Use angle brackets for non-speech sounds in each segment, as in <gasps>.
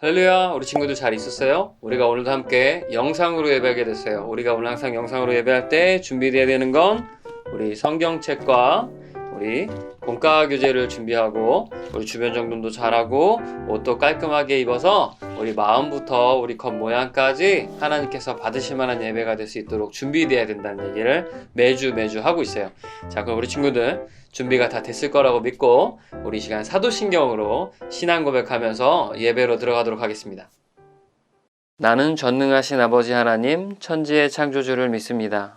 할렐루야 우리 친구들 잘 있었어요? 우리가 오늘도 함께 영상으로 예배하게 됐어요 우리가 오늘 항상 영상으로 예배할 때 준비되어야 되는 건 우리 성경책과 우리 공과 교재를 준비하고 우리 주변 정돈도 잘하고 옷도 깔끔하게 입어서 우리 마음부터 우리 겉모양까지 하나님께서 받으실 만한 예배가 될 수 있도록 준비되어야 된다는 얘기를 매주 매주 하고 있어요 자 그럼 우리 친구들 준비가 다 됐을 거라고 믿고 우리 이 시간 사도신경으로 신앙 고백하면서 예배로 들어가도록 하겠습니다. 나는 전능하신 아버지 하나님 천지의 창조주를 믿습니다.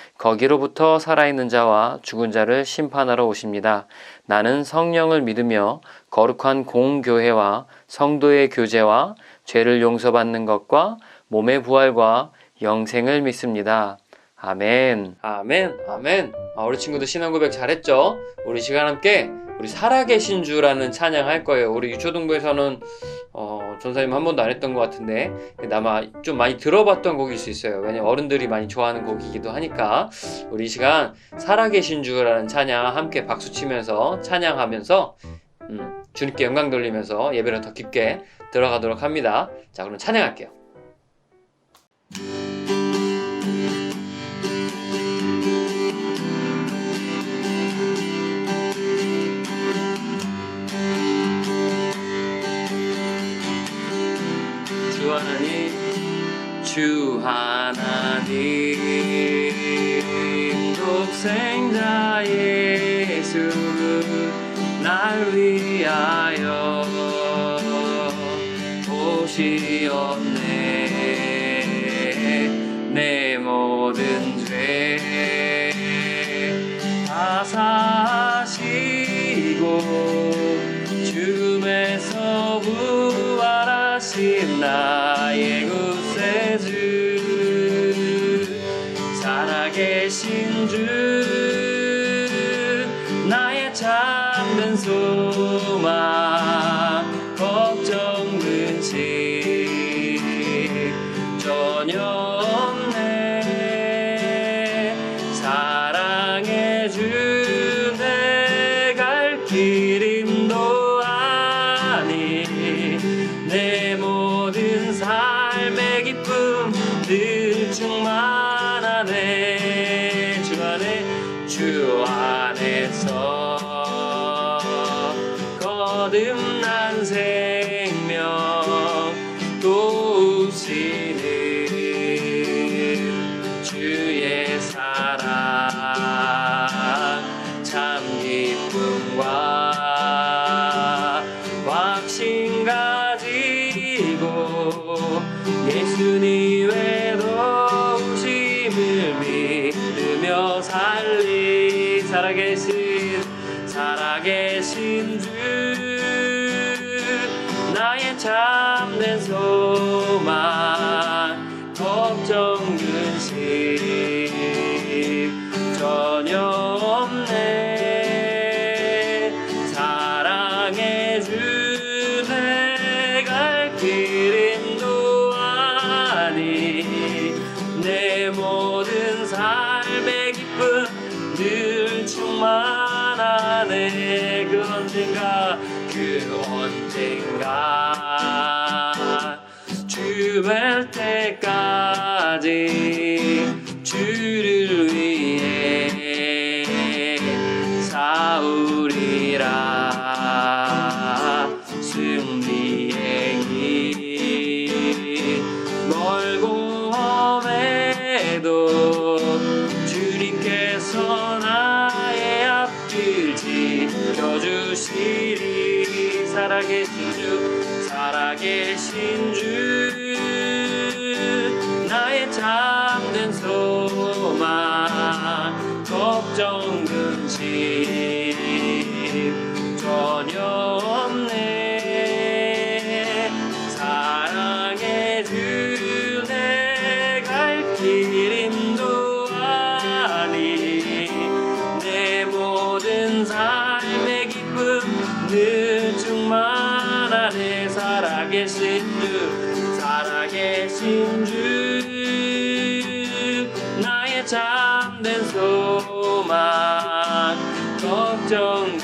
거기로부터 살아있는 자와 죽은 자를 심판하러 오십니다. 나는 성령을 믿으며 거룩한 공교회와 성도의 교제와 죄를 용서받는 것과 몸의 부활과 영생을 믿습니다. 아멘. 아멘. 아멘. 아, 우리 친구들 신앙 고백 잘했죠? 우리 시간 함께 우리 살아계신 주라는 찬양 할 거예요. 우리 유초동부에서는 어, 전사님 한 번도 안 했던 것 같은데 아마 좀 많이 들어봤던 곡일 수 있어요. 왜냐면 어른들이 많이 좋아하는 곡이기도 하니까 우리 이 시간 살아계신 주라는 찬양 함께 박수 치면서 찬양하면서 음, 주님께 영광 돌리면서 예배를 더 깊게 들어가도록 합니다. 자, 그럼 찬양할게요. 주 하나님 독생자 예수 날 위하여 오시었 모든 삶의 기쁨 늘 충만하네. 주 안에 주 안에 참된 소망 걱정 살아계신 주 살아계신 주. 나의 참된 소망 걱정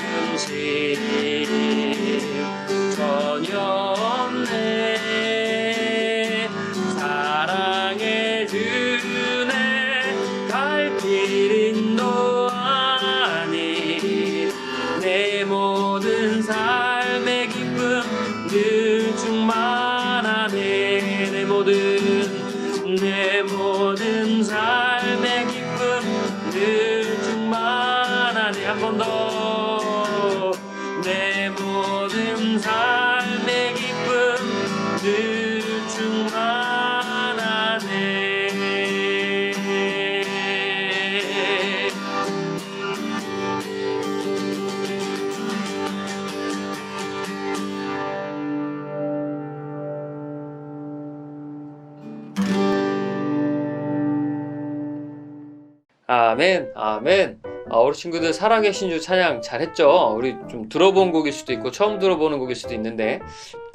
내 모든 삶의 기쁨 늘 충만하네 아멘, 아멘. 아, 우리 친구들 살아계신 주 찬양 잘했죠? 우리 좀 들어본 곡일 수도 있고 처음 들어보는 곡일 수도 있는데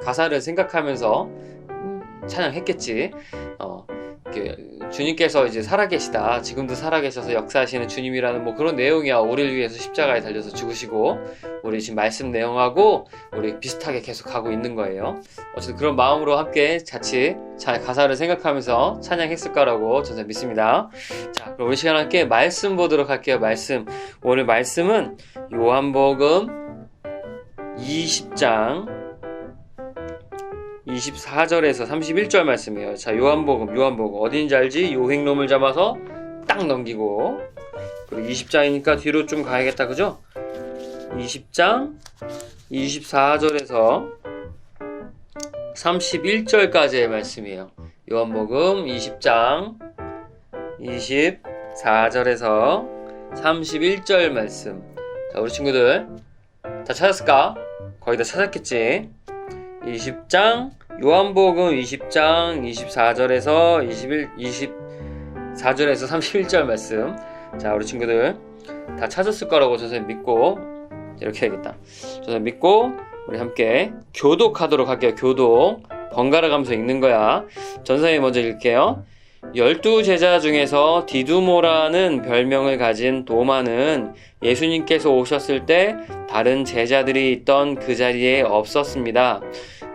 가사를 생각하면서 음, 찬양했겠지. 어, 이렇게 주님께서 이제 살아계시다. 지금도 살아계셔서 역사하시는 주님이라는 뭐 그런 내용이야. 우리를 위해서 십자가에 달려서 죽으시고 우리 지금 말씀 내용하고 우리 비슷하게 계속 가고 있는 거예요. 어쨌든 그런 마음으로 함께 같이 잘 가사를 생각하면서 찬양했을 거라고 저는 믿습니다. 자, 그럼 우리 시간 함께 말씀 보도록 할게요. 말씀. 오늘 말씀은 요한복음 20장 24절에서 31절 말씀이에요. 자, 요한복음, 요한복음. 어딘지 알지? 요행놈을 잡아서 딱 넘기고. 그리고 20장이니까 뒤로 좀 가야겠다. 그죠? 20장 24절에서 31절까지의 말씀이에요. 요한복음 20장 24절에서 31절 말씀. 자, 우리 친구들 다 찾았을까? 거의 다 찾았겠지? 20장 요한복음 20장 24절에서 21 24절에서 31절 말씀. 자, 우리 친구들 다 찾았을 거라고 저는 믿고 이렇게 해야겠다. 저는 믿고 우리 함께 교독하도록 할게요. 교독. 번갈아 가면서 읽는 거야. 전사님 먼저 읽을게요. 열두 제자 중에서 디두모라는 별명을 가진 도마는 예수님께서 오셨을 때 다른 제자들이 있던 그 자리에 없었습니다.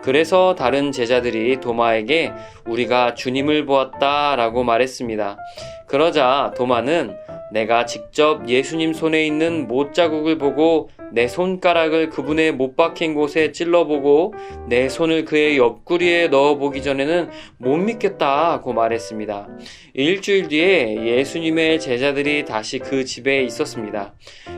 그래서 다른 제자들이 도마에게 우리가 주님을 보았다 라고 말했습니다. 그러자 도마는 내가 직접 예수님 손에 있는 못 자국을 보고 내 손가락을 그분의 못 박힌 곳에 찔러보고 내 손을 그의 옆구리에 넣어보기 전에는 못 믿겠다고 말했습니다. 일주일 뒤에 예수님의 제자들이 다시 그 집에 있었습니다.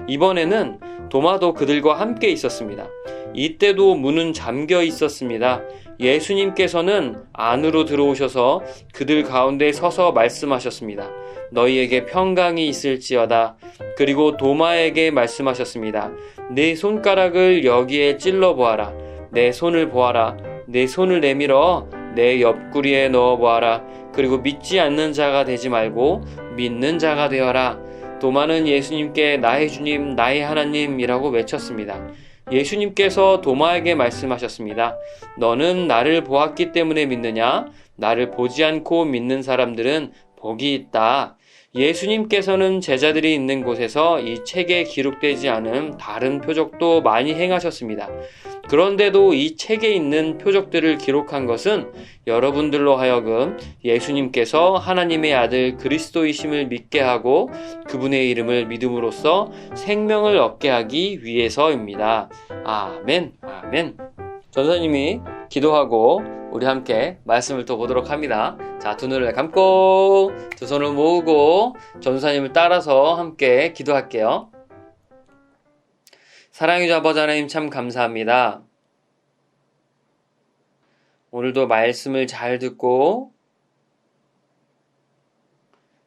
이번에는 도마도 그들과 함께 있었습니다. 이때도 문은 잠겨 있었습니다. 예수님께서는 안으로 들어오셔서 그들 가운데 서서 말씀하셨습니다. 너희에게 평강이 있을지어다. 그리고 도마에게 말씀하셨습니다. 내 손가락을 여기에 찔러 보아라. 내 손을 보아라. 내 손을 내밀어 내 옆구리에 넣어 보아라. 그리고 믿지 않는 자가 되지 말고 믿는 자가 되어라. 도마는 예수님께 나의 주님, 나의 하나님이라고 외쳤습니다. 예수님께서 도마에게 말씀하셨습니다. 너는 나를 보았기 때문에 믿느냐? 나를 보지 않고 믿는 사람들은 복이 있다. 예수님께서는 제자들이 있는 곳에서 이 책에 기록되지 않은 다른 표적도 많이 행하셨습니다. 그런데도 이 책에 있는 표적들을 기록한 것은 여러분들로 하여금 예수님께서 하나님의 아들 그리스도이심을 믿게 하고 그분의 이름을 믿음으로써 생명을 얻게 하기 위해서입니다. 아멘, 아멘. 전사님이 기도하고 우리 함께 말씀을 또 보도록 합니다. 자, 두 눈을 감고 두 손을 모으고 전사님을 따라서 함께 기도할게요. 사랑의 아버지 하나님 참 감사합니다. 오늘도 말씀을 잘 듣고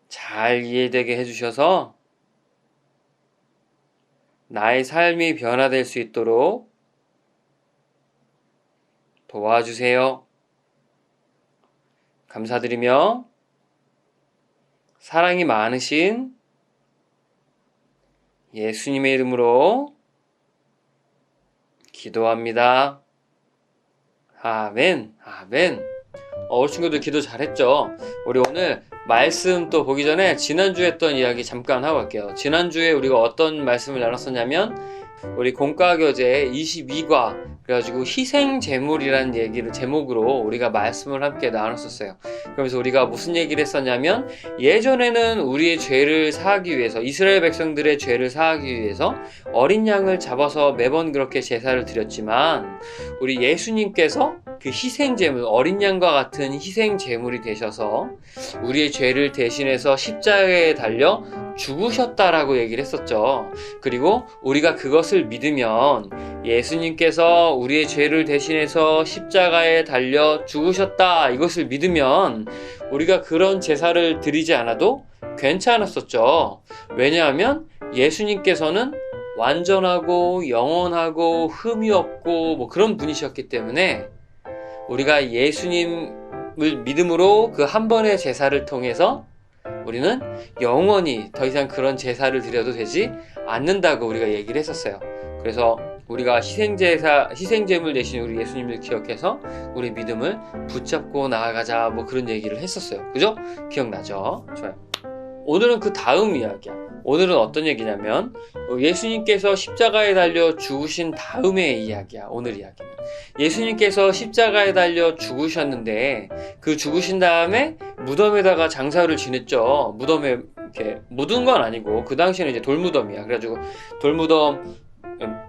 잘 이해되게 해주셔서 나의 삶이 변화될 수 있도록 도와주세요. 감사드리며 사랑이 많으신 예수님의 이름으로 기도합니다. 아멘. 아멘. 어, 우리 친구들 기도 잘했죠? 우리 오늘 말씀 또 보기 전에 지난주에 했던 이야기 잠깐 하고 갈게요. 지난주에 우리가 어떤 말씀을 나눴었냐면 우리 공과 교재 22과 그래가지고 희생 제물이라는 얘기를 제목으로 우리가 말씀을 함께 나눴었어요. 그러면서 우리가 무슨 얘기를 했었냐면 예전에는 우리의 죄를 사하기 위해서 이스라엘 백성들의 죄를 사하기 위해서 어린 양을 잡아서 매번 그렇게 제사를 드렸지만 우리 예수님께서 그 희생 제물 어린 양과 같은 희생 제물이 되셔서 우리의 죄를 대신해서 십자가에 달려 죽으셨다라고 얘기를 했었죠. 그리고 우리가 그것을 믿으면 예수님께서 우리의 죄를 대신해서 십자가에 달려 죽으셨다. 이것을 믿으면 우리가 그런 제사를 드리지 않아도 괜찮았었죠. 왜냐하면 예수님께서는 완전하고 영원하고 흠이 없고 뭐 그런 분이셨기 때문에 우리가 예수님을 믿음으로 그 한 번의 제사를 통해서 우리는 영원히 더 이상 그런 제사를 드려도 되지 않는다고 우리가 얘기를 했었어요. 그래서 우리가 희생제사, 희생제물 대신 우리 예수님을 기억해서 우리 믿음을 붙잡고 나아가자 뭐 그런 얘기를 했었어요. 그죠? 기억나죠? 좋아요. 오늘은 그 다음 이야기야. 오늘은 어떤 얘기냐면 어, 예수님께서 십자가에 달려 죽으신 다음의 이야기야. 오늘 이야기는. 예수님께서 십자가에 달려 죽으셨는데 그 죽으신 다음에 무덤에다가 장사를 지냈죠. 무덤에 이렇게 묻은 건 아니고 그 당시에는 이제 돌무덤이야. 그래가지고 돌무덤 음,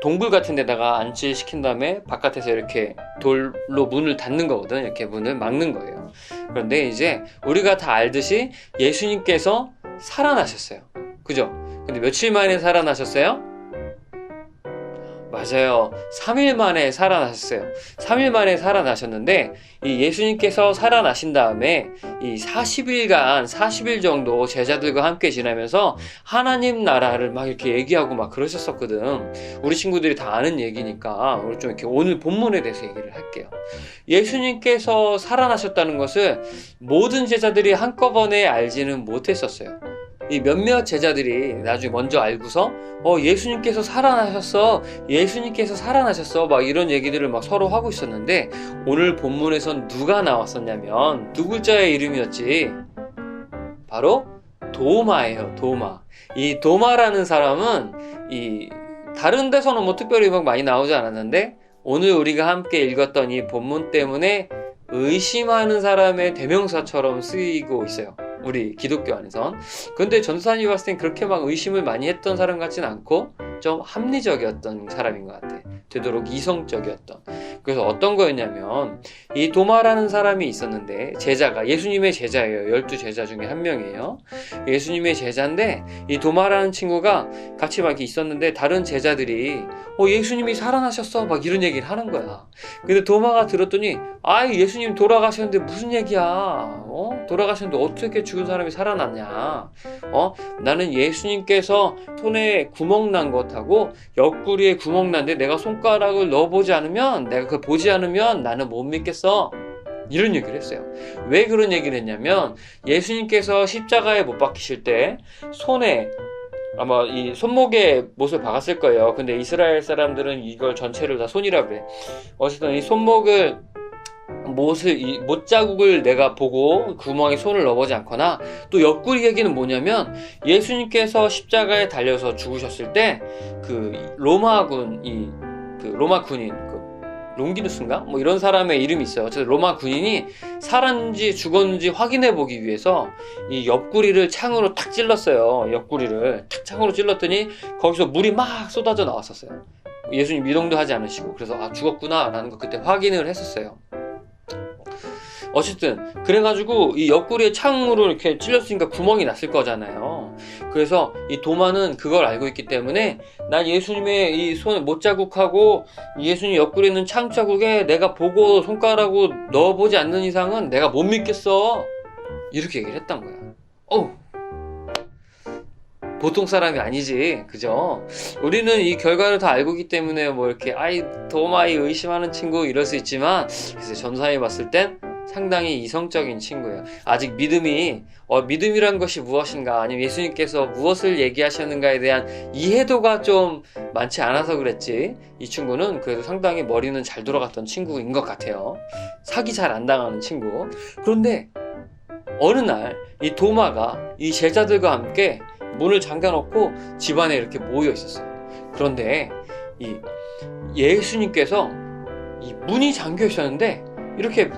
동굴 같은 데다가 안치 시킨 다음에 바깥에서 이렇게 돌로 문을 닫는 거거든. 이렇게 문을 막는 거예요. 그런데 이제 우리가 다 알듯이 예수님께서 살아나셨어요. 그죠? 근데 며칠 만에 살아나셨어요? 맞아요. 3일 만에 살아나셨어요. 3일 만에 살아나셨는데, 이 예수님께서 살아나신 다음에, 이 40일간, 40일 정도 제자들과 함께 지나면서 하나님 나라를 막 이렇게 얘기하고 막 그러셨었거든. 우리 친구들이 다 아는 얘기니까, 우리 좀 이렇게 오늘 본문에 대해서 얘기를 할게요. 예수님께서 살아나셨다는 것을 모든 제자들이 한꺼번에 알지는 못했었어요. 이 몇몇 제자들이 나중에 먼저 알고서 어 예수님께서 살아나셨어. 예수님께서 살아나셨어. 막 이런 얘기들을 막 서로 하고 있었는데 오늘 본문에선 누가 나왔었냐면 두 글자의 이름이었지? 바로 도마예요 도마. 이 도마라는 사람은 이 다른 데서는 뭐 특별히 막 많이 나오지 않았는데 오늘 우리가 함께 읽었던 이 본문 때문에 의심하는 사람의 대명사처럼 쓰이고 있어요. 우리 기독교 안에선. 근데 전사님이 봤을 땐 그렇게 막 의심을 많이 했던 사람 같진 않고 좀 합리적이었던 사람인 것 같아. 되도록 이성적이었던. 그래서 어떤 거였냐면 이 도마라는 사람이 있었는데 제자가 예수님의 제자예요. 열두 제자 중에 한 명이에요. 예수님의 제자인데 이 도마라는 친구가 같이 막 있었는데 다른 제자들이 어 예수님이 살아나셨어 막 이런 얘기를 하는 거야. 근데 도마가 들었더니 아 예수님 돌아가셨는데 무슨 얘기야? 어 돌아가셨는데 어떻게 죽은 사람이 살아났냐? 어 나는 예수님께서 손에 구멍 난것 하고 옆구리에 구멍 난데 내가 손가락을 넣어보지 않으면 내가 그걸 보지 않으면 나는 못 믿겠어. 이런 얘기를 했어요. 왜 그런 얘기를 했냐면 예수님께서 십자가에 못 박히실 때 손에 아마 이 손목에 못을 박았을 거예요. 근데 이스라엘 사람들은 이걸 전체를 다 손이라 그래. 어쨌든 이 손목을 못을 이못 자국을 내가 보고 구멍에 손을 넣어보지 않거나 또 옆구리 얘기는 뭐냐면 예수님께서 십자가에 달려서 죽으셨을 때 그 로마군 이그 로마 군인 그 롱기누스인가 뭐 이런 사람의 이름이 있어요. 어쨌든 로마 군인이 살았는지 죽었는지 확인해 보기 위해서 이 옆구리를 창으로 탁 찔렀어요. 옆구리를 탁 창으로 찔렀더니 거기서 물이 막 쏟아져 나왔었어요. 예수님 미동도 하지 않으시고 그래서 아 죽었구나라는 거 그때 확인을 했었어요. 어쨌든 그래가지고 이 옆구리에 창으로 이렇게 찔렸으니까 구멍이 났을 거잖아요. 그래서 이 도마는 그걸 알고 있기 때문에 난 예수님의 이 손 못자국하고 예수님 옆구리에 있는 창 자국에 내가 보고 손가락으로 넣어보지 않는 이상은 내가 못 믿겠어. 이렇게 얘기를 했던 거야. 어우. 보통 사람이 아니지, 그죠? 우리는 이 결과를 다 알고 있기 때문에 뭐 이렇게 아이 도마이 의심하는 친구 이럴 수 있지만, 그래서 전사에 봤을 땐 상당히 이성적인 친구예요. 아직 믿음이 어, 믿음이란 것이 무엇인가 아니면 예수님께서 무엇을 얘기하셨는가에 대한 이해도가 좀 많지 않아서 그랬지. 이 친구는 그래도 상당히 머리는 잘 돌아갔던 친구인 것 같아요. 사기 잘 안 당하는 친구. 그런데 어느 날 이 도마가 이 제자들과 함께 문을 잠가놓고 집안에 이렇게 모여 있었어요. 그런데 이 예수님께서 이 문이 잠겨 있었는데 이렇게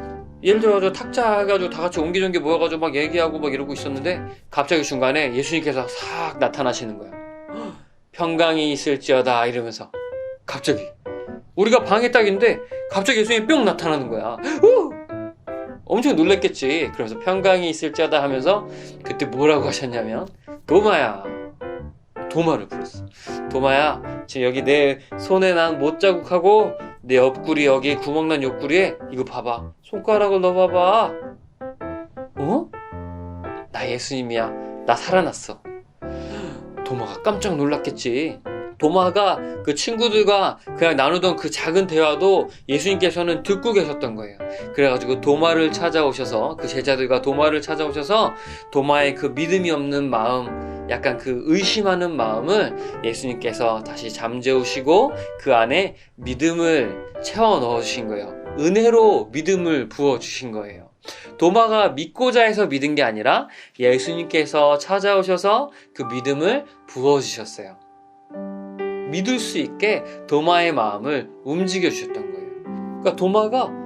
예를 들어서 탁자 해가지고 다 같이 옹기종기 모여가지고 막 얘기하고 막 이러고 있었는데 갑자기 중간에 예수님께서 싹 나타나시는 거야. 헉, <gasps> 평강이 있을지어다 이러면서 갑자기 우리가 방에 딱 있는데 갑자기 예수님이 뿅 나타나는 거야. <gasps> 후! 엄청 놀랬겠지. 그러면서 평강이 있을지어다 하면서 그때 뭐라고 하셨냐면 도마야 도마를 불렀어. 도마야 지금 여기 내 손에 난 못 자국하고 내 옆구리 여기 구멍난 옆구리에 이거 봐봐. 손가락을 넣어봐봐. 어? 나 예수님이야. 나 살아났어. 도마가 깜짝 놀랐겠지. 도마가 그 친구들과 그냥 나누던 그 작은 대화도 예수님께서는 듣고 계셨던 거예요. 그래가지고 도마를 찾아오셔서 그 제자들과 도마를 찾아오셔서 도마의 그 믿음이 없는 마음 약간 그 의심하는 마음을 예수님께서 다시 잠재우시고 그 안에 믿음을 채워 넣어주신 거예요. 은혜로 믿음을 부어 주신 거예요. 도마가 믿고자 해서 믿은 게 아니라 예수님께서 찾아오셔서 그 믿음을 부어 주셨어요. 믿을 수 있게 도마의 마음을 움직여 주셨던 거예요. 그러니까 도마가 어,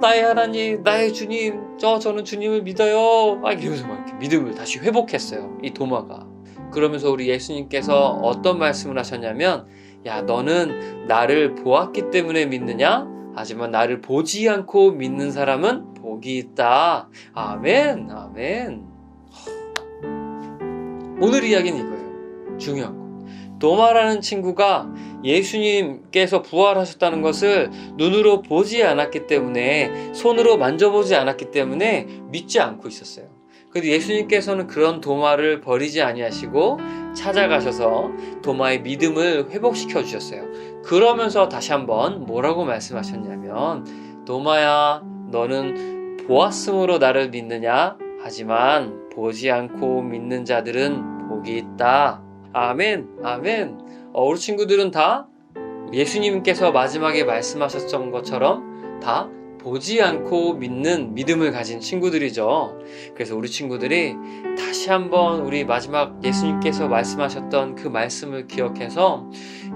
나의 하나님, 나의 주님, 저 저는 주님을 믿어요. 막 이러면서 막 이렇게 믿음을 다시 회복했어요. 이 도마가. 그러면서 우리 예수님께서 어떤 말씀을 하셨냐면, 야, 너는 나를 보았기 때문에 믿느냐? 하지만 나를 보지 않고 믿는 사람은 복이 있다. 아멘, 아멘. 오늘 이야기는 이거예요. 중요한 거. 도마라는 친구가 예수님께서 부활하셨다는 것을 눈으로 보지 않았기 때문에 손으로 만져보지 않았기 때문에 믿지 않고 있었어요. 그래도 예수님께서는 그런 도마를 버리지 아니하시고 찾아가셔서 도마의 믿음을 회복시켜 주셨어요. 그러면서 다시 한번 뭐라고 말씀하셨냐면 도마야 너는 보았으므로 나를 믿느냐 하지만 보지 않고 믿는 자들은 복이 있다. 아멘, 아멘. 어, 우리 친구들은 다 예수님께서 마지막에 말씀하셨던 것처럼 다 보지 않고 믿는 믿음을 가진 친구들이죠. 그래서 우리 친구들이 다시 한번 우리 마지막 예수님께서 말씀하셨던 그 말씀을 기억해서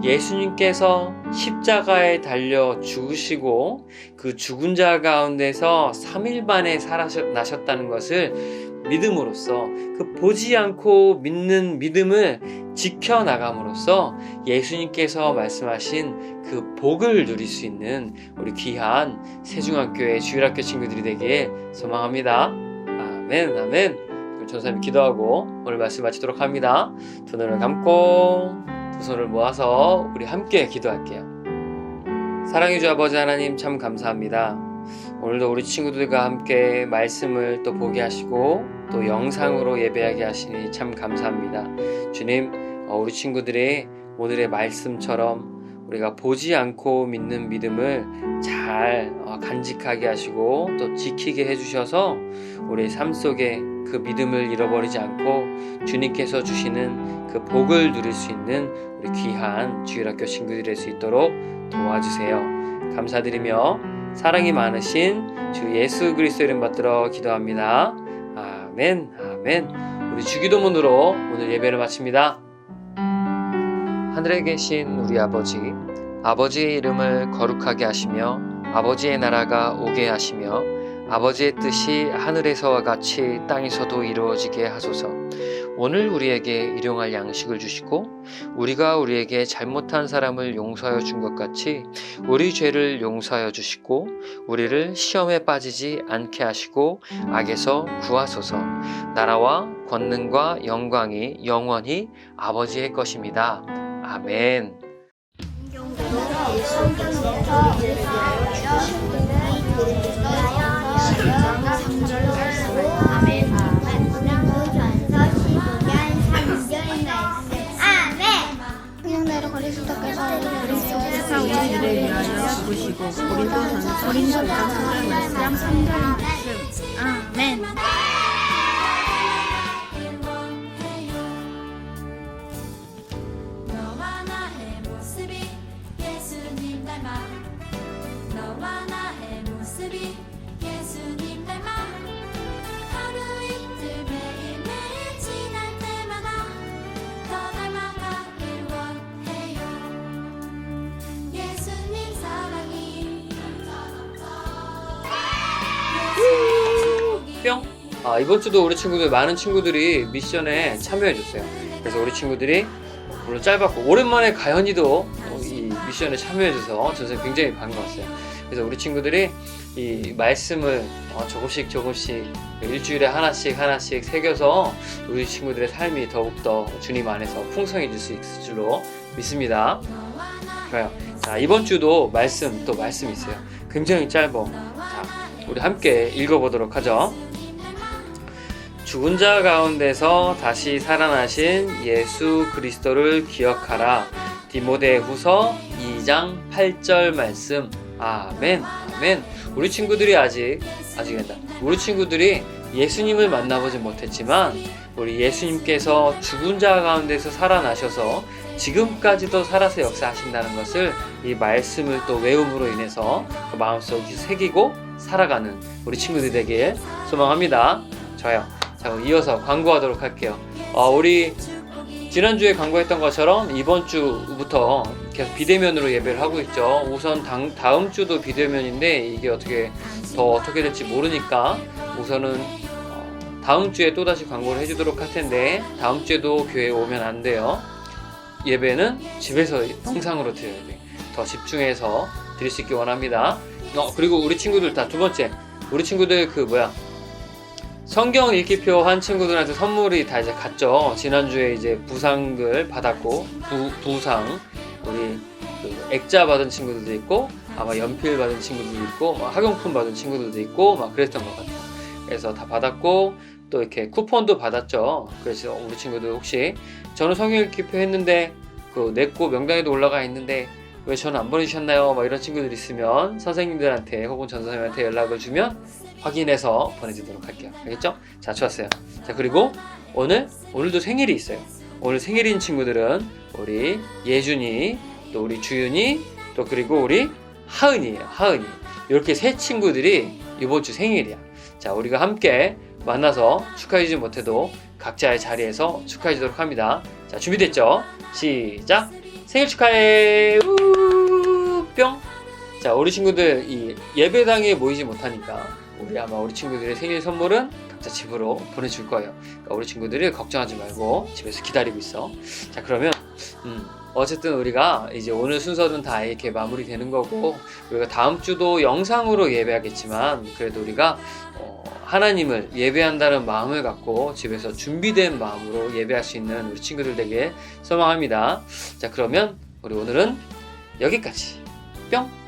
예수님께서 십자가에 달려 죽으시고 그 죽은 자 가운데서 3일 만에 살아나셨다는 것을 믿음으로써 그 보지 않고 믿는 믿음을 지켜나감으로써 예수님께서 말씀하신 그 복을 누릴 수 있는 우리 귀한 세중학교의 주일학교 친구들이 되길 소망합니다. 아멘, 아멘. 그럼 전사님 기도하고 오늘 말씀 마치도록 합니다. 두 눈을 감고 두 손을 모아서 우리 함께 기도할게요. 사랑해 주 아버지 하나님 참 감사합니다. 오늘도 우리 친구들과 함께 말씀을 또 보게 하시고 또 영상으로 예배하게 하시니 참 감사합니다. 주님, 어, 우리 친구들의 오늘의 말씀처럼 우리가 보지 않고 믿는 믿음을 잘 어, 간직하게 하시고 또 지키게 해주셔서 우리 삶 속에 그 믿음을 잃어버리지 않고 주님께서 주시는 그 복을 누릴 수 있는 우리 귀한 주일학교 친구들이 될 수 있도록 도와주세요. 감사드리며 사랑이 많으신 주 예수 그리스도 이름 받들어 기도합니다. 아멘, 아멘. 우리 주기도문으로 오늘 예배를 마칩니다. 하늘에 계신 우리 아버지, 아버지의 이름을 거룩하게 하시며 아버지의 나라가 오게 하시며 아버지의 뜻이 하늘에서와 같이 땅에서도 이루어지게 하소서. 오늘 우리에게 일용할 양식을 주시고 우리가 우리에게 잘못한 사람을 용서하여 준 것 같이 우리 죄를 용서하여 주시고 우리를 시험에 빠지지 않게 하시고 악에서 구하소서. 나라와 권능과 영광이 영원히 아버지의 것입니다. 아멘. 성령대로 죽으시고 고린도전서 15장 3절 이번 주도 우리 친구들 많은 친구들이 미션에 참여해 줬어요. 그래서 우리 친구들이 물론 짧았고 오랜만에 가연이도 어, 이 미션에 참여해 줘서 저는 굉장히 반가웠어요. 그래서 우리 친구들이 이 말씀을 어, 조금씩 조금씩 일주일에 하나씩 하나씩 새겨서 우리 친구들의 삶이 더욱더 주님 안에서 풍성해질 수 있을 줄로 믿습니다. 좋아요. 자, 이번 주도 말씀 또 말씀이 있어요. 굉장히 짧아. 자, 우리 함께 읽어보도록 하죠. 죽은 자 가운데서 다시 살아나신 예수 그리스도를 기억하라. 디모데 후서 2장 8절 말씀. 아멘. 아멘. 우리 친구들이 아직, 아직 된다. 우리 친구들이 예수님을 만나보지 못했지만, 우리 예수님께서 죽은 자 가운데서 살아나셔서 지금까지도 살아서 역사하신다는 것을 이 말씀을 또 외움으로 인해서 그 마음속에 새기고 살아가는 우리 친구들 되길 소망합니다. 좋아요. 자, 이어서 광고하도록 할게요. 어, 우리 지난주에 광고했던 것처럼 이번 주부터 계속 비대면으로 예배를 하고 있죠. 우선 당, 다음 주도 비대면인데 이게 어떻게 더 어떻게 될지 모르니까 우선은 어, 다음 주에 또다시 광고를 해주도록 할 텐데 다음 주에도 교회에 오면 안 돼요. 예배는 집에서 영상으로 드려야 돼. 더 집중해서 드릴 수 있길 원합니다. 어, 그리고 우리 친구들 다 두 번째. 우리 친구들 그 뭐야. 성경 읽기표 한 친구들한테 선물이 다 이제 갔죠. 지난주에 이제 부상을 받았고, 부, 부상, 우리 그 액자 받은 친구들도 있고, 아마 연필 받은 친구들도 있고, 막 학용품 받은 친구들도 있고, 막 그랬던 것 같아요. 그래서 다 받았고, 또 이렇게 쿠폰도 받았죠. 그래서 우리 친구들 혹시 저는 성경 읽기표 했는데, 그 냈고 명단에도 올라가 있는데, 왜 저는 안 보내주셨나요? 막 이런 친구들 있으면 선생님들한테 혹은 전 선생님한테 연락을 주면 확인해서 보내주도록 할게요. 알겠죠? 자, 좋았어요. 자, 그리고 오늘, 오늘도 생일이 있어요. 오늘 생일인 친구들은 우리 예준이, 또 우리 주윤이, 또 그리고 우리 하은이에요. 하은이. 이렇게 세 친구들이 이번 주 생일이야. 자, 우리가 함께 만나서 축하해주지 못해도 각자의 자리에서 축하해주도록 합니다. 자, 준비됐죠? 시작! 생일 축하해! 우 뿅! 자, 우리 친구들 이 예배당에 모이지 못하니까 우리 아마 우리 친구들의 생일 선물은 각자 집으로 보내줄 거예요. 그러니까 우리 친구들이 걱정하지 말고 집에서 기다리고 있어. 자, 그러면 음, 어쨌든 우리가 이제 오늘 순서는 다 이렇게 마무리되는 거고 우리가 다음 주도 영상으로 예배하겠지만 그래도 우리가 어, 하나님을 예배한다는 마음을 갖고 집에서 준비된 마음으로 예배할 수 있는 우리 친구들 되게 소망합니다. 자, 그러면 우리 오늘은 여기까지. 뿅!